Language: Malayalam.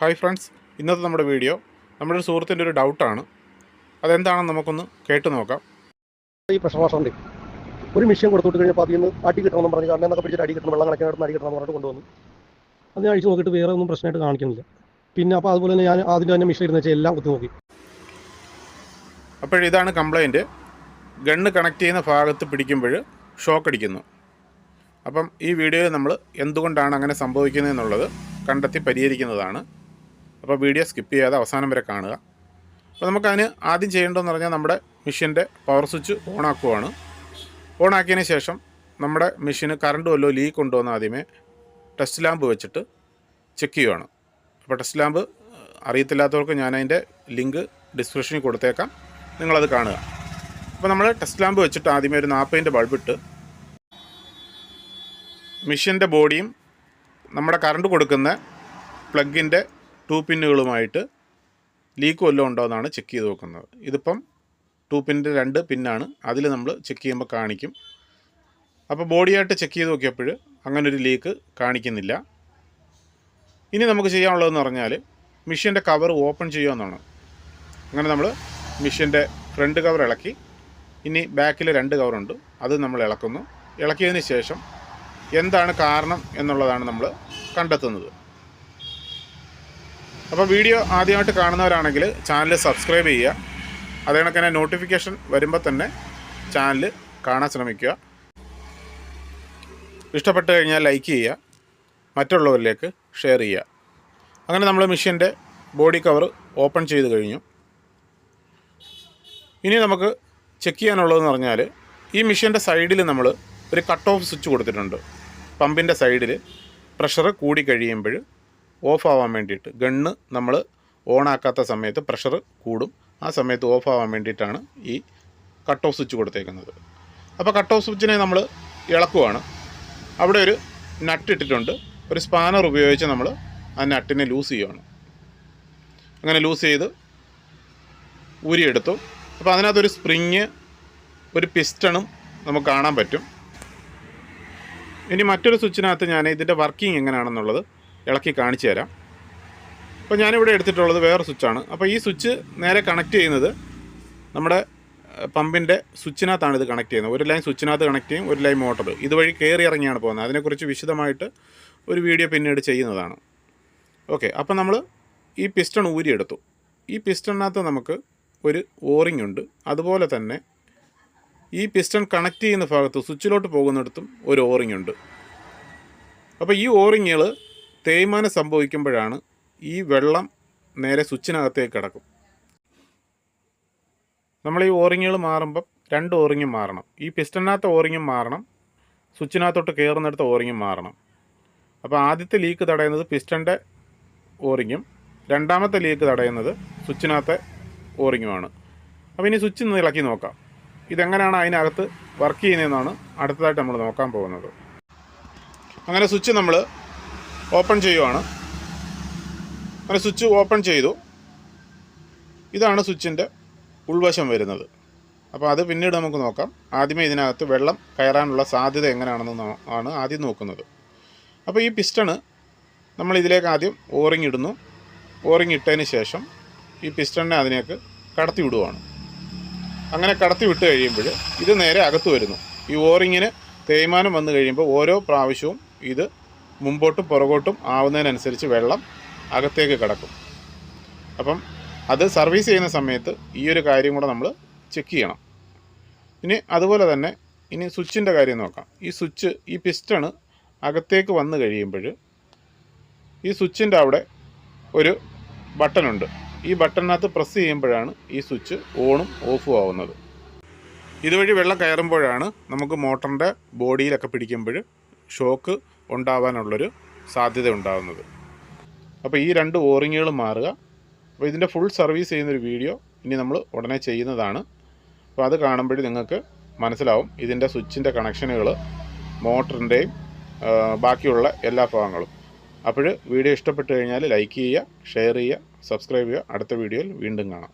ഹായ് ഫ്രണ്ട്സ് ഇന്നത്തെ നമ്മുടെ വീഡിയോ നമ്മുടെ ഒരു സുഹൃത്തിന്റെ ഒരു ഡൗട്ടാണ്. അതെന്താണെന്ന് നമുക്കൊന്ന് കേട്ട് നോക്കാം. ഈ വാഷറിന്റെ ഒരു മെഷീൻ കൊടുത്തു കഴിഞ്ഞപ്പോൾ അതിൽ നിന്ന് അടി കിട്ടണമെന്ന് പറഞ്ഞ് കാരണം എന്നൊക്കെ പിടിച്ചിട്ട് അടി കിട്ടണം വെള്ളം കണക്കിനടുത്ത് അടി കിട്ടണം പറഞ്ഞിട്ട് കൊണ്ടുവന്നു. അത് ഞാൻ അഴിച്ച് നോക്കിയിട്ട് വേറെ ഒന്നും പ്രശ്നമായിട്ട് കാണിക്കുന്നില്ല. പിന്നെ അപ്പോൾ അതുപോലെ തന്നെ ഞാൻ ആദ്യം തന്നെ മെഷീൻ ഇരുന്ന് വെച്ചാൽ എല്ലാം കുത്തി നോക്കി. അപ്പോഴിതാണ് കംപ്ലൈന്റ് ഗണ്ണ് കണക്ട് ചെയ്യുന്ന ഭാഗത്ത് പിടിക്കുമ്പോൾ ഷോക്ക് അടിക്കുന്നു. അപ്പം ഈ വീഡിയോയിൽ നമ്മൾ എന്തുകൊണ്ടാണ് അങ്ങനെ സംഭവിക്കുന്നത് സംഭവിക്കുന്നതെന്നുള്ളത് കണ്ടെത്തി പരിഹരിക്കുന്നതാണ്. അപ്പോൾ വീഡിയോ സ്കിപ്പ് ചെയ്യാതെ അവസാനം വരെ കാണുക. അപ്പോൾ നമുക്കതിന് ആദ്യം ചെയ്യേണ്ടതെന്ന് പറഞ്ഞാൽ നമ്മുടെ മെഷീന്റെ പവർ സ്വിച്ച് ഓണാക്കുവാണ്. ഓണാക്കിയതിന് ശേഷം നമ്മുടെ മെഷീന് കറണ്ട് വല്ലോ ലീക്ക് ഉണ്ടോ എന്ന് ആദ്യമേ ടെസ്റ്റ് ലാമ്പ് വെച്ചിട്ട് ചെക്ക് ചെയ്യുവാണ്. അപ്പോൾ ടെസ്റ്റ് ലാമ്പ് അറിയത്തില്ലാത്തവർക്ക് ഞാൻ അതിന്റെ ലിങ്ക് ഡിസ്ക്രിപ്ഷനിൽ കൊടുത്തേക്കാം. നിങ്ങളത് കാണുക. അപ്പോൾ നമ്മൾ ടെസ്റ്റ് ലാമ്പ് വെച്ചിട്ട് ആദ്യമേ ഒരു നാൽപ്പതിന്റെ ബൾബിട്ട് മെഷീന്റെ ബോഡിയും നമ്മുടെ കറണ്ട് കൊടുക്കുന്ന പ്ലഗിന്റെ ടൂ പിന്നുകളുമായിട്ട് ലീക്ക് വല്ലതും ഉണ്ടോ എന്നാണ് ചെക്ക് ചെയ്ത് നോക്കുന്നത്. ഇതിപ്പം ടു പിന്നിന്റെ രണ്ട് പിന്നാണ്. അതിൽ നമ്മൾ ചെക്ക് ചെയ്യുമ്പോൾ കാണിക്കും. അപ്പോൾ ബോഡിയായിട്ട് ചെക്ക് ചെയ്ത് നോക്കിയപ്പോൾ അങ്ങനൊരു ലീക്ക് കാണിക്കുന്നില്ല. ഇനി നമുക്ക് ചെയ്യാനുള്ളതെന്ന് പറഞ്ഞാൽ മെഷീന്റെ കവർ ഓപ്പൺ ചെയ്യുമെന്നാണ് അങ്ങനെ നമ്മൾ മെഷീന്റെ ഫ്രണ്ട് കവർ ഇളക്കി. ഇനി ബാക്കിൽ രണ്ട് കവറുണ്ട് അത് നമ്മൾ ഇളക്കുന്നു. ഇളക്കിയതിന് ശേഷം എന്താണ് കാരണം എന്നുള്ളതാണ് നമ്മൾ കണ്ടെത്തുന്നത്. അപ്പോൾ വീഡിയോ ആദ്യമായിട്ട് കാണുന്നവരാണെങ്കിൽ ചാനൽ സബ്സ്ക്രൈബ് ചെയ്യുക. അതേ കണക്ക് തന്നെ നോട്ടിഫിക്കേഷൻ വരുമ്പോൾ തന്നെ ചാനൽ കാണാൻ ശ്രമിക്കുക. ഇഷ്ടപ്പെട്ട് കഴിഞ്ഞാൽ ലൈക്ക് ചെയ്യുക. മറ്റുള്ളവരിലേക്ക് ഷെയർ ചെയ്യുക. അങ്ങനെ നമ്മൾ മെഷീന്റെ ബോഡി കവർ ഓപ്പൺ ചെയ്ത് കഴിഞ്ഞു. ഇനി നമുക്ക് ചെക്ക് ചെയ്യാനുള്ളതെന്ന് പറഞ്ഞാൽ ഈ മെഷീന്റെ സൈഡിൽ നമ്മൾ ഒരു കട്ട് ഓഫ് സ്വിച്ച് കൊടുത്തിട്ടുണ്ട്. പമ്പിന്റെ സൈഡിൽ പ്രഷർ കൂടി കഴിയുമ്പോൾ ഓഫ് ആവാൻ വേണ്ടിയിട്ട് ഗണ്ണ് നമ്മൾ ഓണാക്കാത്ത സമയത്ത് പ്രഷർ കൂടും. ആ സമയത്ത് ഓഫ് ആവാൻ വേണ്ടിയിട്ടാണ് ഈ കട്ട് ഓഫ് സ്വിച്ച് കൊടുത്തേക്കുന്നത്. അപ്പോൾ കട്ട് ഓഫ് സ്വിച്ചിനെ നമ്മൾ ഇളക്കുവാണ്. അവിടെ ഒരു നട്ട് ഇട്ടിട്ടുണ്ട്. ഒരു സ്പാനർ ഉപയോഗിച്ച് നമ്മൾ ആ നട്ടിനെ ലൂസ് ചെയ്യുവാണ്. അങ്ങനെ ലൂസ് ചെയ്ത് ഊരിയെടുത്തു. അപ്പോൾ അതിനകത്തൊരു സ്പ്രിങ് ഒരു പിസ്റ്റണും നമുക്ക് കാണാൻ പറ്റും. ഇനി മറ്റൊരു സ്വിച്ചിനകത്ത് ഞാൻ ഇതിന്റെ വർക്കിംഗ് എങ്ങനെയാണെന്നുള്ളത് ഇളക്കി കാണിച്ചു തരാം. അപ്പോൾ ഞാനിവിടെ എടുത്തിട്ടുള്ളത് വേറെ സ്വിച്ചാണ്. അപ്പോൾ ഈ സ്വിച്ച് നേരെ കണക്ട് ചെയ്യുന്നത് നമ്മുടെ പമ്പിന്റെ സ്വിച്ചിനകത്താണ് ഇത് കണക്ട് ചെയ്യുന്നത്. ഒരു ലൈൻ സ്വിച്ചിനകത്ത് കണക്ട് ചെയ്യും ഒരു ലൈൻ മോട്ടർ ഇതുവഴി കയറി ഇറങ്ങിയാണ് പോകുന്നത്. അതിനെക്കുറിച്ച് വിശദമായിട്ട് ഒരു വീഡിയോ പിന്നീട് ചെയ്യുന്നതാണ്. ഓക്കെ അപ്പോൾ നമ്മൾ ഈ പിസ്റ്റൺ ഊരിയെടുത്തു. ഈ പിസ്റ്റണിനകത്ത് നമുക്ക് ഒരു ഓറിംഗ് ഉണ്ട്. അതുപോലെ തന്നെ ഈ പിസ്റ്റൺ കണക്ട് ചെയ്യുന്ന ഭാഗത്ത് സ്വിച്ചിലോട്ട് പോകുന്നിടത്തും ഒരു ഓറിംഗ് ഉണ്ട്. അപ്പോൾ ഈ ഓറിങ്ങുകൾ തേയ്മാനം സംഭവിക്കുമ്പോഴാണ് ഈ വെള്ളം നേരെ സ്വിച്ചിനകത്തേക്ക് കിടക്കും. നമ്മൾ ഈ ഓറിങ്ങുകൾ മാറുമ്പം രണ്ട് ഓറിങ്ങും മാറണം. ഈ പിസ്റ്റണിനകത്ത് ഓറിങ്ങും മാറണം സ്വിച്ചിനകത്തോട്ട് കയറുന്നിടത്ത് ഓറിങ്ങും മാറണം. അപ്പോൾ ആദ്യത്തെ ലീക്ക് തടയുന്നത് പിസ്റ്റന്റെ ഓറിങ്ങും രണ്ടാമത്തെ ലീക്ക് തടയുന്നത് സ്വിച്ചിനകത്തെ ഓറിങ്ങുമാണ്. അപ്പോൾ ഇനി സ്വിച്ച് ഒന്ന് ഇളക്കി നോക്കാം. ഇതെങ്ങനെയാണ് അതിനകത്ത് വർക്ക് ചെയ്യുന്നതെന്നാണ് അടുത്തതായിട്ട് നമ്മൾ നോക്കാൻ പോകുന്നത്. അങ്ങനെ സ്വിച്ച് നമ്മൾ ഓപ്പൺ ചെയ്യുവാണ്. അങ്ങനെ സ്വിച്ച് ഓപ്പൺ ചെയ്തു. ഇതാണ് സ്വിച്ചിന്റെ ഉൾവശം വരുന്നത്. അപ്പോൾ അത് പിന്നീട് നമുക്ക് നോക്കാം. ആദ്യമേ ഇതിനകത്ത് വെള്ളം കയറാനുള്ള സാധ്യത എങ്ങനെയാണെന്ന് ആണ് ആദ്യം നോക്കുന്നത്. അപ്പോൾ ഈ പിസ്റ്റണ് നമ്മൾ ഇതിലേക്ക് ആദ്യം ഓറിങ് ഇടുന്നു ഓറിങ് ഇട്ടതിന് ശേഷം ഈ പിസ്റ്റണിനെ അതിനേക്ക് കടത്തി വിടുവാണ്. അങ്ങനെ കടത്തി വിട്ട് കഴിയുമ്പോൾ ഇത് നേരെ അകത്ത് വരുന്നു. ഈ ഓറിങ്ങിന് തേയ്മാനം വന്നു കഴിയുമ്പോൾ ഓരോ പ്രാവശ്യവും ഇത് മുമ്പോട്ടും പുറകോട്ടും ആവുന്നതിനനുസരിച്ച് വെള്ളം അകത്തേക്ക് കിടക്കും. അപ്പം അത് സർവീസ് ചെയ്യുന്ന സമയത്ത് ഈ ഒരു കാര്യം കൂടെ നമ്മൾ ചെക്ക് ചെയ്യണം. ഇനി അതുപോലെ തന്നെ ഇനി സ്വിച്ചിന്റെ കാര്യം നോക്കാം. ഈ സ്വിച്ച് ഈ പിസ്റ്റണ് അകത്തേക്ക് വന്നു കഴിയുമ്പോൾ ഈ സ്വിച്ചിന്റെ അവിടെ ഒരു ബട്ടണുണ്ട്. ഈ ബട്ടണിനകത്ത് പ്രസ് ചെയ്യുമ്പോഴാണ് ഈ സ്വിച്ച് ഓണും ഓഫും ആവുന്നത്. ഇതുവഴി വെള്ളം കയറുമ്പോഴാണ് നമുക്ക് മോട്ടറിന്റെ ബോഡിയിലൊക്കെ പിടിക്കുമ്പോൾ ഷോക്ക് ഉണ്ടാവാനുള്ളൊരു സാധ്യത ഉണ്ടാകുന്നത് അപ്പോൾ ഈ രണ്ട് ഓറിങ്ങുകൾ മാറുക. അപ്പോൾ ഇതിന്റെ ഫുൾ സർവീസ് ചെയ്യുന്നൊരു വീഡിയോ ഇനി നമ്മൾ ഉടനെ ചെയ്യുന്നതാണ്. അപ്പോൾ അത് കാണുമ്പോഴേ നിങ്ങൾക്ക് മനസ്സിലാവും. ഇതിന്റെ സ്വിച്ചിന്റെ കണക്ഷനുകൾ മോട്ടറിന്റെയും ബാക്കിയുള്ള എല്ലാ ഭാഗങ്ങളും. അപ്പോൾ വീഡിയോ ഇഷ്ടപ്പെട്ട് കഴിഞ്ഞാൽ ലൈക്ക് ചെയ്യുക ഷെയർ ചെയ്യുക സബ്സ്ക്രൈബ് ചെയ്യുക. അടുത്ത വീഡിയോയിൽ വീണ്ടും കാണാം.